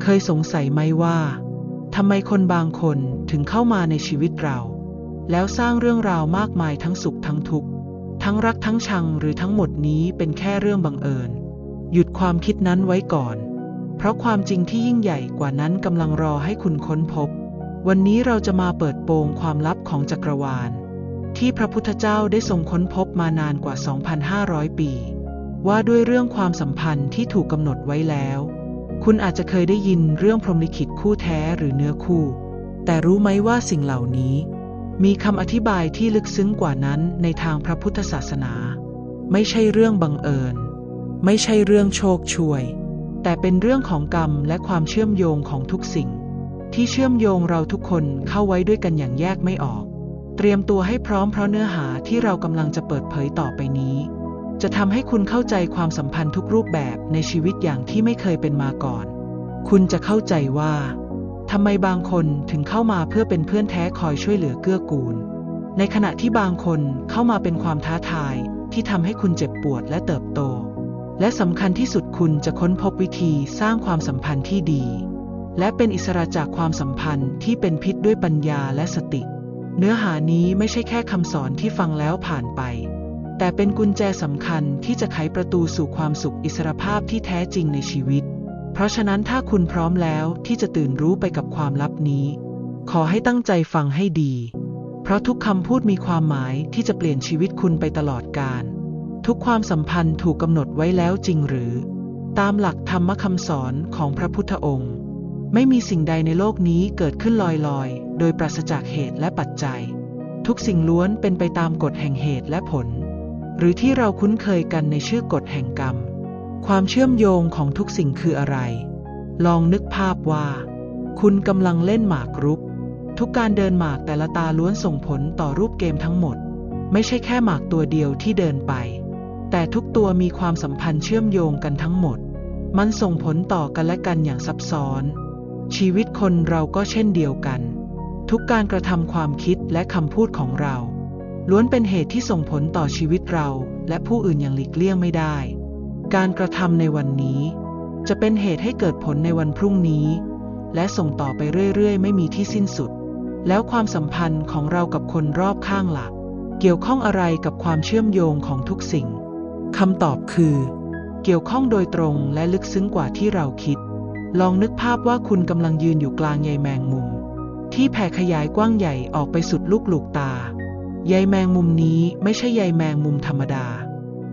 เคยสงสัยไหมว่าทำไมคนบางคนถึงเข้ามาในชีวิตเรา แล้วสร้างเรื่องราวมากมายทั้งสุขทั้งทุกข์ ทั้งรักทั้งชังหรือทั้งหมดนี้เป็นแค่เรื่องบังเอิญ หยุดความคิดนั้นไว้ก่อน เพราะความจริงที่ยิ่งใหญ่กว่านั้นกำลังรอให้คุณค้นพบ วันนี้เราจะมาเปิดโปงความลับของจักรวาล ที่พระพุทธเจ้าได้ทรงค้นพบมานานกว่า 2,500 ปี ว่าด้วยเรื่องความสัมพันธ์ที่ถูกกำหนดไว้แล้ว คุณอาจจะเคยได้ยินเรื่องพรหมลิขิตคู่แท้หรือเนื้อคู่ แต่รู้ไหมว่าสิ่งเหล่านี้ มีคำอธิบายที่ลึกซึ้งกว่านั้นในทางพระพุทธศาสนา ไม่ใช่เรื่องบังเอิญ ไม่ใช่เรื่องโชคช่วย แต่เป็นเรื่องของกรรมและความเชื่อมโยงของทุกสิ่ง ที่เชื่อมโยงเราทุกคนเข้าไว้ด้วยกันอย่างแยกไม่ออก เตรียมตัวให้พร้อมเพราะเนื้อหาที่เรากำลังจะเปิดเผยต่อไปนี้ จะทำให้คุณเข้าใจความสัมพันธ์ทุกรูปแบบในชีวิตอย่างที่ไม่เคยเป็นมาก่อน คุณจะเข้าใจว่าทำไมบางคนถึงเข้ามาเพื่อเป็นเพื่อนแท้คอยช่วยเหลือเกื้อกูล ในขณะที่บางคนเข้ามาเป็นความท้าทายที่ทำให้คุณเจ็บปวดและเติบโต และสำคัญที่สุดคุณจะค้นพบวิธีสร้างความสัมพันธ์ที่ดี และเป็นอิสระจากความสัมพันธ์ที่เป็นพิษด้วยปัญญาและสติ เนื้อหานี้ไม่ใช่แค่คำสอนที่ฟังแล้วผ่านไป แต่เป็นกุญแจสำคัญที่จะไขประตูสู่ความสุขอิสรภาพที่แท้จริงในชีวิต เพราะฉะนั้นถ้าคุณพร้อมแล้วที่จะตื่นรู้ไปกับความลับนี้ ขอให้ตั้งใจฟังให้ดี เพราะทุกคำพูดมีความหมายที่จะเปลี่ยนชีวิตคุณไปตลอดกาลทุกความสัมพันธ์ถูกกำหนดไว้แล้วจริงหรือ ตามหลักธรรมคำสอนของพระพุทธองค์ ไม่มีสิ่งใดในโลกนี้เกิดขึ้นลอยๆ โดยปราศจากเหตุและปัจจัย ทุกสิ่งล้วนเป็นไปตามกฎแห่งเหตุและผล หรือที่เราคุ้นเคยกันในชื่อกฎแห่งกรรม ความเชื่อมโยงของทุกสิ่งคืออะไร ลองนึกภาพว่า คุณกำลังเล่นหมากรุก ทุกการเดินหมากแต่ละตาล้วนส่งผลต่อรูปเกมทั้งหมด ไม่ใช่แค่หมากตัวเดียวที่เดินไป แต่ทุกตัวมีความสัมพันธ์เชื่อมโยงกันทั้งหมด มันส่งผลต่อกันและกันอย่างซับซ้อน ชีวิตคนเราก็เช่นเดียวกัน ทุกการกระทำความคิดและคำพูดของเรา ล้วนเป็นเหตุที่ส่งผลต่อชีวิตเราและผู้อื่นอย่างหลีกเลี่ยงไม่ได้ การกระทำในวันนี้ จะเป็นเหตุให้เกิดผลในวันพรุ่งนี้ และส่งต่อไปเรื่อยๆ ไม่มีที่สิ้นสุด แล้วความสัมพันธ์ของเรากับคนรอบข้างหลัก เกี่ยวข้องอะไรกับความเชื่อมโยงของทุกสิ่งคำตอบคือ เกี่ยวข้องโดยตรงและลึกซึ้งกว่าที่เราคิด ลองนึกภาพว่าคุณกำลังยืนอยู่กลางใยแมงมุม ที่แผ่ขยายกว้างใหญ่ออกไปสุดลูกหลูกตา ใยแมงมุมนี้ไม่ใช่ใยแมงมุมธรรมดา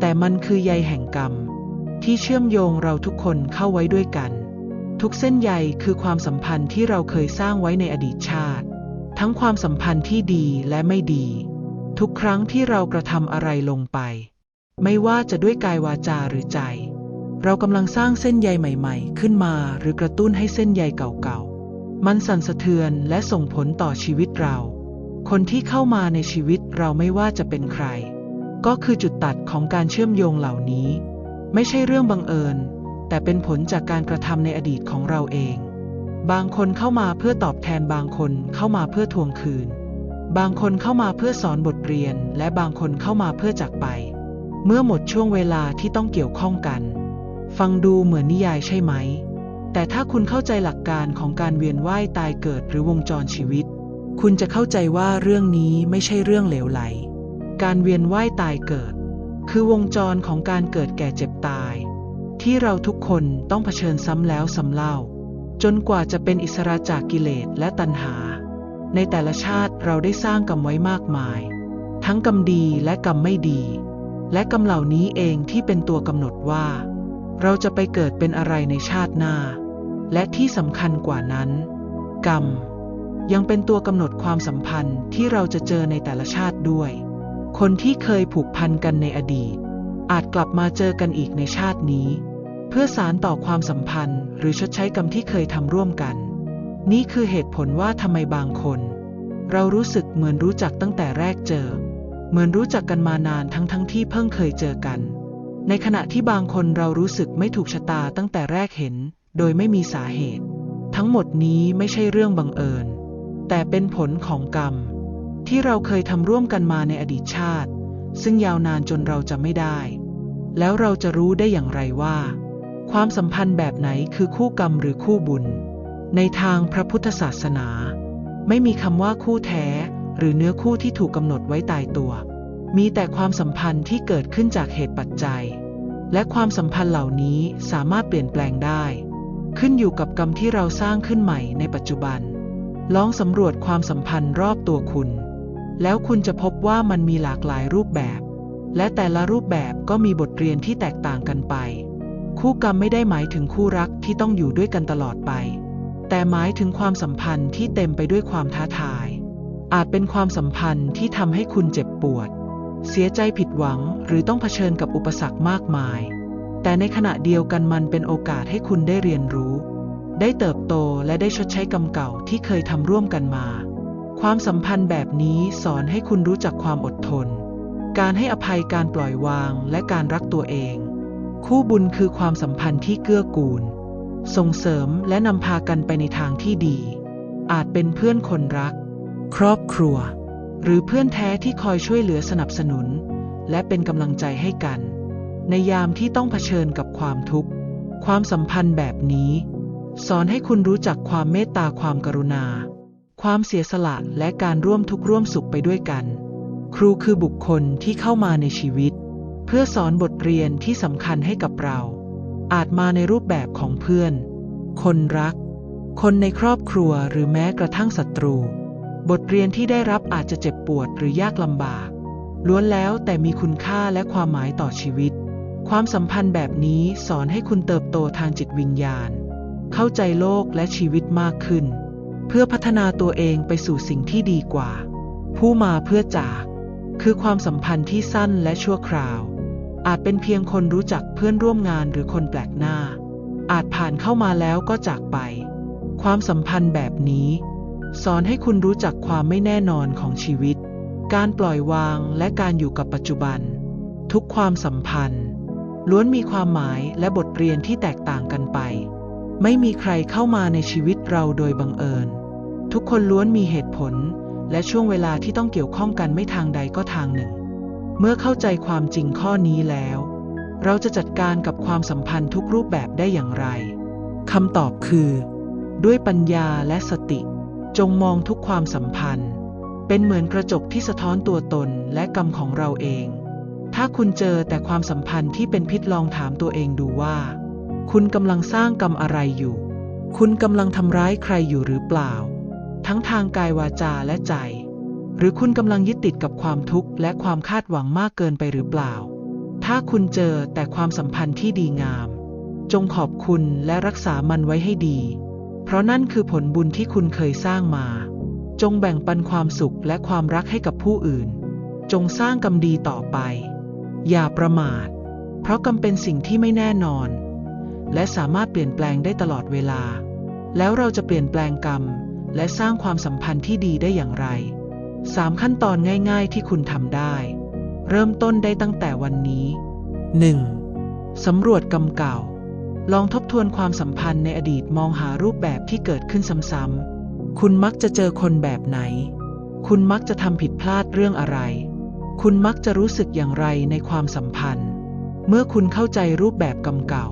แต่มันคือใยแห่งกรรม ที่เชื่อมโยงเราทุกคนเข้าไว้ด้วยกัน ทุกเส้นใยคือความสัมพันธ์ที่เราเคยสร้างไว้ในอดีตชาติ ทั้งความสัมพันธ์ที่ดีและไม่ดี ทุกครั้งที่เรากระทำอะไรลงไป ไม่ว่าจะด้วยกายวาจาหรือใจ เรากำลังสร้างเส้นใยใหม่ ๆ ขึ้นมาหรือกระตุ้นให้เส้นใยเก่าๆมันสั่นสะเทือนและส่งผลต่อชีวิตเรา คนที่เข้ามาในชีวิตเราไม่ว่าจะเป็นใคร ก็คือจุดตัดของการเชื่อมโยงเหล่านี้ ไม่ใช่เรื่องบังเอิญ แต่เป็นผลจากการกระทำในอดีตของเราเอง บางคนเข้ามาเพื่อตอบแทนบางคนเข้ามาเพื่อทวงคืน บางคนเข้ามาเพื่อสอนบทเรียน และบางคนเข้ามาเพื่อจากไป เมื่อหมดช่วงเวลาที่ต้องเกี่ยวข้องกัน ฟังดูเหมือนนิยายใช่ไหม แต่ถ้าคุณเข้าใจหลักการของการเวียนว่ายตายเกิดหรือวงจรชีวิต คุณจะเข้าใจว่าเรื่องนี้ไม่ใช่เรื่องเหลวไหล การเวียนว่ายตายเกิด คือวงจรของการเกิดแก่เจ็บตาย ที่เราทุกคนต้องเผชิญซ้ำแล้วซ้ำเล่า จนกว่าจะเป็นอิสระจากกิเลสและตัณหา ในแต่ละชาติเราได้สร้างกรรมไว้มากมาย ทั้งกรรมดีและกรรมไม่ดี และกรรมเหล่านี้เองที่เป็นตัวกำหนดว่า เราจะไปเกิดเป็นอะไรในชาติหน้า และที่สำคัญกว่านั้น กรรม ยังเป็นตัวกำหนดความสัมพันธ์ที่เราจะเจอในแต่ละชาติด้วย คนที่เคยผูกพันกันในอดีต อาจกลับมาเจอกันอีกในชาตินี้ เพื่อสารต่อความสัมพันธ์ หรือชดใช้กรรมที่เคยทำร่วมกัน นี่คือเหตุผลว่าทำไมบางคน เรารู้สึกเหมือนรู้จักตั้งแต่แรกเจอ เหมือนรู้จักกันมานานทั้งทั้งที่เพิ่งเคยเจอกัน ในขณะที่บางคนเรารู้สึกไม่ถูกชะตาตั้งแต่แรกเห็น โดยไม่มีสาเหตุ ทั้งหมดนี้ไม่ใช่เรื่องบังเอิญ แต่เป็นผลของกรรม ที่เราเคยทำร่วมกันมาในอดีตชาติ ซึ่งยาวนานจนเราจะไม่ได้ แล้วเราจะรู้ได้อย่างไรว่า ความสัมพันธ์แบบไหนคือคู่กรรมหรือคู่บุญ ในทางพระพุทธศาสนา ไม่มีคำว่าคู่แท้ หรือเนื้อคู่ที่ถูกกำหนดไว้ตายตัว มีแต่ความสัมพันธ์ที่เกิดขึ้นจากเหตุปัจจัย และความสัมพันธ์เหล่านี้สามารถเปลี่ยนแปลงได้ ขึ้นอยู่กับกรรมที่เราสร้างขึ้นใหม่ในปัจจุบัน ลองสำรวจความสัมพันธ์รอบตัวคุณ แล้วคุณจะพบว่ามันมีหลากหลายรูปแบบ และแต่ละรูปแบบก็มีบทเรียนที่แตกต่างกันไป คู่กรรมไม่ได้หมายถึงคู่รักที่ต้องอยู่ด้วยกันตลอดไป แต่หมายถึงความสัมพันธ์ที่เต็มไปด้วยความท้าทาย อาจเป็นความสัมพันธ์ที่ทำให้คุณเจ็บปวด เสียใจผิดหวังหรือต้องเผชิญกับอุปสรรคมากมาย แต่ในขณะเดียวกันมันเป็นโอกาสให้คุณได้เรียนรู้ ได้เติบโตและได้ชดใช้กรรมเก่าที่เคยทำร่วมกันมา ความสัมพันธ์แบบนี้สอนให้คุณรู้จักความอดทน การให้อภัยการปล่อยวางและการรักตัวเอง คู่บุญคือความสัมพันธ์ที่เกื้อกูล ส่งเสริมและนำพากันไปในทางที่ดี อาจเป็นเพื่อนคนรัก ครอบครัว หรือเพื่อนแท้ที่คอยช่วยเหลือสนับสนุน และเป็นกำลังใจให้กัน ในยามที่ต้องเผชิญกับความทุกข์ ความสัมพันธ์แบบนี้ สอนให้คุณรู้จักความเมตตาความกรุณา ความเสียสละและการร่วมทุกข์ร่วมสุขไปด้วยกัน ครูคือบุคคลที่เข้ามาในชีวิต เพื่อสอนบทเรียนที่สำคัญให้กับเรา อาจมาในรูปแบบของเพื่อน คนรัก คนในครอบครัวหรือแม้กระทั่งศัตรู บทเรียนที่ได้รับอาจจะเจ็บปวดหรือยากลำบาก ล้วนแล้วแต่มีคุณค่าและความหมายต่อชีวิต ความสัมพันธ์แบบนี้สอนให้คุณเติบโตทางจิตวิญญาณ เข้าใจโลกและชีวิตมากขึ้น เพื่อพัฒนาตัวเองไปสู่สิ่งที่ดีกว่า ผู้มาเพื่อจาก คือความสัมพันธ์ที่สั้นและชั่วคราว อาจเป็นเพียงคนรู้จักเพื่อนร่วมงานหรือคนแปลกหน้า อาจผ่านเข้ามาแล้วก็จากไป ความสัมพันธ์แบบนี้ สอนให้คุณรู้จักความไม่แน่นอนของชีวิต การปล่อยวางและการอยู่กับปัจจุบัน ทุกความสัมพันธ์ล้วนมีความหมายและบทเรียนที่แตกต่างกันไป ไม่มีใครเข้ามาในชีวิตเราโดยบังเอิญ ทุกคนล้วนมีเหตุผล และช่วงเวลาที่ต้องเกี่ยวข้องกันไม่ทางใดก็ทางหนึ่ง เมื่อเข้าใจความจริงข้อนี้แล้ว เราจะจัดการกับความสัมพันธ์ทุกรูปแบบได้อย่างไรคำตอบคือ ด้วยปัญญาและสติ จงมองทุกความสัมพันธ์ เป็นเหมือนกระจกที่สะท้อนตัวตนและกรรมของเราเอง ถ้าคุณเจอแต่ความสัมพันธ์ที่เป็นพิษลองถามตัวเองดูว่า คุณกำลังสร้างกรรมอะไรอยู่ คุณกำลังทำร้ายใครอยู่หรือเปล่า ทั้งทางกายวาจาและใจ หรือคุณกำลังยึดติดกับความทุกข์และความคาดหวังมากเกินไปหรือเปล่า ถ้าคุณเจอแต่ความสัมพันธ์ที่ดีงาม จงขอบคุณและรักษามันไว้ให้ดี เพราะนั่นคือผลบุญที่คุณเคยสร้างมา จงแบ่งปันความสุขและความรักให้กับผู้อื่น จงสร้างกรรมดีต่อไป อย่าประมาท เพราะกรรมเป็นสิ่งที่ไม่แน่นอน และสามารถเปลี่ยนแปลงได้ตลอดเวลา แล้วเราจะเปลี่ยนแปลงกรรม และสร้างความสัมพันธ์ที่ดีได้อย่างไรสามขั้นตอนง่าย ๆ ที่คุณทำได้ เริ่มต้นได้ตั้งแต่วันนี้ 1. สำรวจกรรมเก่า ลองทบทวนความสัมพันธ์ในอดีตมองหารูปแบบที่เกิดขึ้นซ้ำๆ คุณมักจะเจอคนแบบไหน คุณมักจะทำผิดพลาดเรื่องอะไร คุณมักจะรู้สึกอย่างไรในความสัมพันธ์ เมื่อคุณเข้าใจรูปแบบกรรมเก่า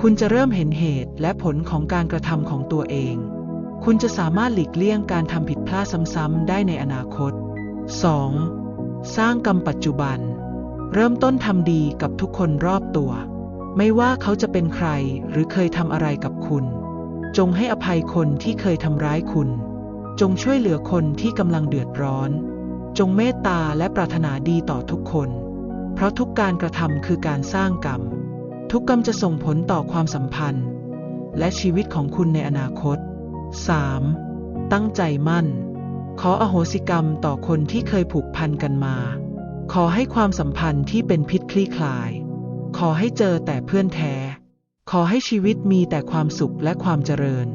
คุณจะเริ่มเห็นเหตุและผลของการกระทำของตัวเอง คุณจะสามารถหลีกเลี่ยงการทำผิดพลาดซ้ำๆได้ในอนาคต 2. สร้างกรรมปัจจุบัน เริ่มต้นทำดีกับทุกคนรอบตัว ไม่ว่าเขาจะเป็นใครหรือเคยทำอะไรกับคุณ จงให้อภัยคนที่เคยทำร้ายคุณ จงช่วยเหลือคนที่กำลังเดือดร้อน จงเมตตาและปรารถนาดีต่อทุกคน เพราะทุกการกระทำคือการสร้างกรรม ทุกกรรมจะส่งผลต่อความสัมพันธ์ และชีวิตของคุณในอนาคต 3. ตั้งใจมั่น ขออโหสิกรรมต่อคนที่เคยผูกพันกันมา ขอให้ความสัมพันธ์ที่เป็นพิษคลี่คลาย ขอให้เจอแต่เพื่อนแท้ ขอให้ชีวิตมีแต่ความสุขและความเจริญ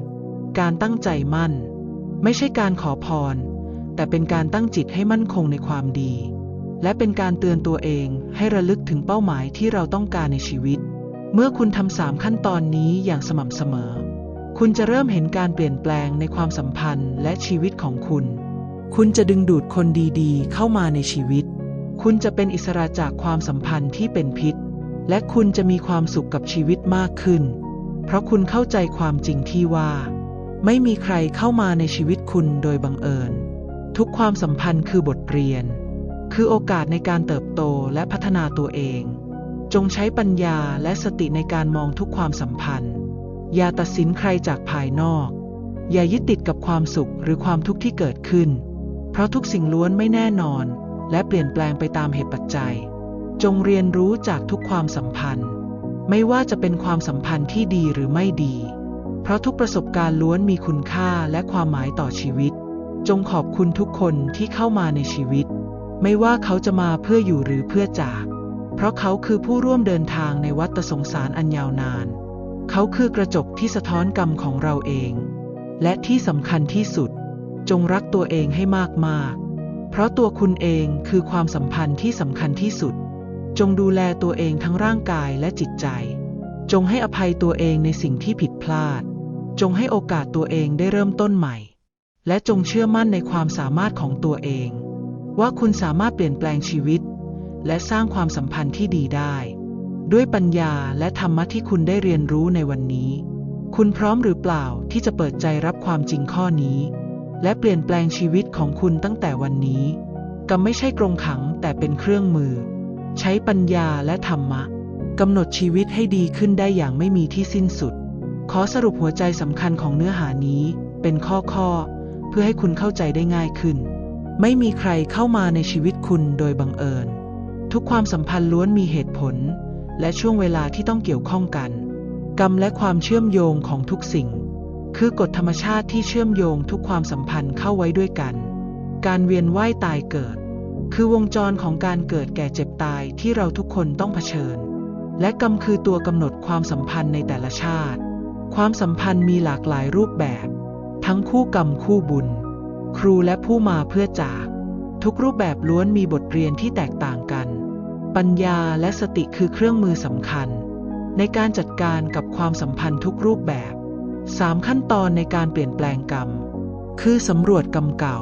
การตั้งใจมั่น ไม่ใช่การขอพร แต่เป็นการตั้งจิตให้มั่นคงในความดีและเป็นการเตือนตัวเองให้ระลึกถึงเป้าหมายที่เราต้องการในชีวิต เมื่อคุณทำสามขั้นตอนนี้อย่างสม่ำเสมอ คุณจะเริ่มเห็นการเปลี่ยนแปลงในความสัมพันธ์และชีวิตของคุณ คุณจะดึงดูดคนดีๆ เข้ามาในชีวิต คุณจะเป็นอิสระจากความสัมพันธ์ที่เป็นพิษ และคุณจะมีความสุขกับชีวิตมากขึ้น เพราะคุณเข้าใจความจริงที่ว่า ไม่มีใครเข้ามาในชีวิตคุณโดยบังเอิญ ทุกความสัมพันธ์คือบทเรียน คือโอกาสในการเติบโตและพัฒนาตัวเอง จงใช้ปัญญาและสติในการมองทุกความสัมพันธ์ อย่าตัดสินใครจากภายนอก อย่ายึดติดกับความสุขหรือความทุกข์ที่เกิดขึ้น เพราะทุกสิ่งล้วนไม่แน่นอน และเปลี่ยนแปลงไปตามเหตุปัจจัย จงเรียนรู้จากทุกความสัมพันธ์ ไม่ว่าจะเป็นความสัมพันธ์ที่ดีหรือไม่ดี เพราะทุกประสบการณ์ล้วนมีคุณค่าและความหมายต่อชีวิต จงขอบคุณทุกคนที่เข้ามาในชีวิต ไม่ว่าเขาจะมาเพื่ออยู่หรือเพื่อจาก เพราะเขาคือผู้ร่วมเดินทางในวัฏสงสารอันยาวนาน เขาคือกระจกที่สะท้อนกรรมของเราเอง และที่สำคัญที่สุด จงรักตัวเองให้มากๆ เพราะตัวคุณเองคือความสัมพันธ์ที่สำคัญที่สุด จงดูแลตัวเองทั้งร่างกายและจิตใจ จงให้อภัยตัวเองในสิ่งที่ผิดพลาด จงให้โอกาสตัวเองได้เริ่มต้นใหม่ และจงเชื่อมั่นในความสามารถของตัวเอง ว่าคุณสามารถเปลี่ยนแปลงชีวิต และสร้างความสัมพันธ์ที่ดีได้ ด้วยปัญญาและธรรมะที่คุณได้เรียนรู้ในวันนี้ คุณพร้อมหรือเปล่าที่จะเปิดใจรับความจริงข้อนี้ และเปลี่ยนแปลงชีวิตของคุณตั้งแต่วันนี้กรรมไม่ใช่กรงขังแต่เป็นเครื่องมือ ใช้ปัญญาและธรรมะกำหนดชีวิตให้ดีขึ้นได้อย่างไม่มีที่สิ้นสุด ขอสรุปหัวใจสำคัญของเนื้อหานี้เป็นข้อๆเพื่อให้คุณเข้าใจได้ง่ายขึ้น ไม่มีใครเข้ามาในชีวิตคุณโดยบังเอิญ ทุกความสัมพันธ์ล้วนมีเหตุผล และช่วงเวลาที่ต้องเกี่ยวข้องกัน กรรมและความเชื่อมโยงของทุกสิ่ง คือกฎธรรมชาติที่เชื่อมโยงทุกความสัมพันธ์เข้าไว้ด้วยกัน การเวียนว่ายตายเกิด คือวงจรของการเกิดแก่เจ็บตายที่เราทุกคนต้องเผชิญ และกรรมคือตัวกำหนดความสัมพันธ์ในแต่ละชาติ ความสัมพันธ์มีหลากหลายรูปแบบ ทั้งคู่กรรมคู่บุญ ครูและผู้มาเพื่อจาก ทุกรูปแบบล้วนมีบทเรียนที่แตกต่าง ปัญญาและสติคือเครื่องมือสำคัญ ในการจัดการกับความสัมพันธ์ทุกรูปแบบสามขั้นตอนในการเปลี่ยนแปลงกรรม คือสำรวจกรรมเก่า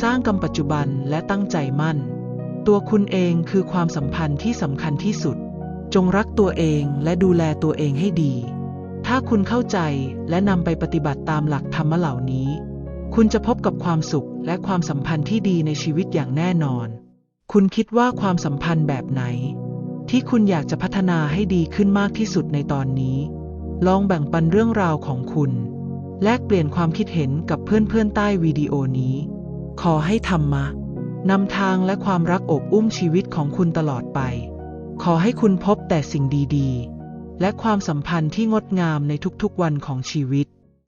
สร้างกรรมปัจจุบันและตั้งใจมั่น ตัวคุณเองคือความสัมพันธ์ที่สำคัญที่สุด จงรักตัวเองและดูแลตัวเองให้ดี ถ้าคุณเข้าใจและนำไปปฏิบัติตามหลักธรรมเหล่านี้ คุณจะพบกับความสุขและความสัมพันธ์ที่ดีในชีวิตอย่างแน่นอน คุณคิดว่าความสัมพันธ์แบบไหน ที่คุณอยากจะพัฒนาให้ดีขึ้นมากที่สุดในตอนนี้ ลองแบ่งปันเรื่องราวของคุณ แลกเปลี่ยนความคิดเห็นกับเพื่อนๆใต้วิดีโอนี้ ขอให้ธรรมะนำทางและความรักอบอุ้มชีวิตของคุณตลอดไป ขอให้คุณพบแต่สิ่งดีๆ และความสัมพันธ์ที่งดงามในทุกๆวันของชีวิต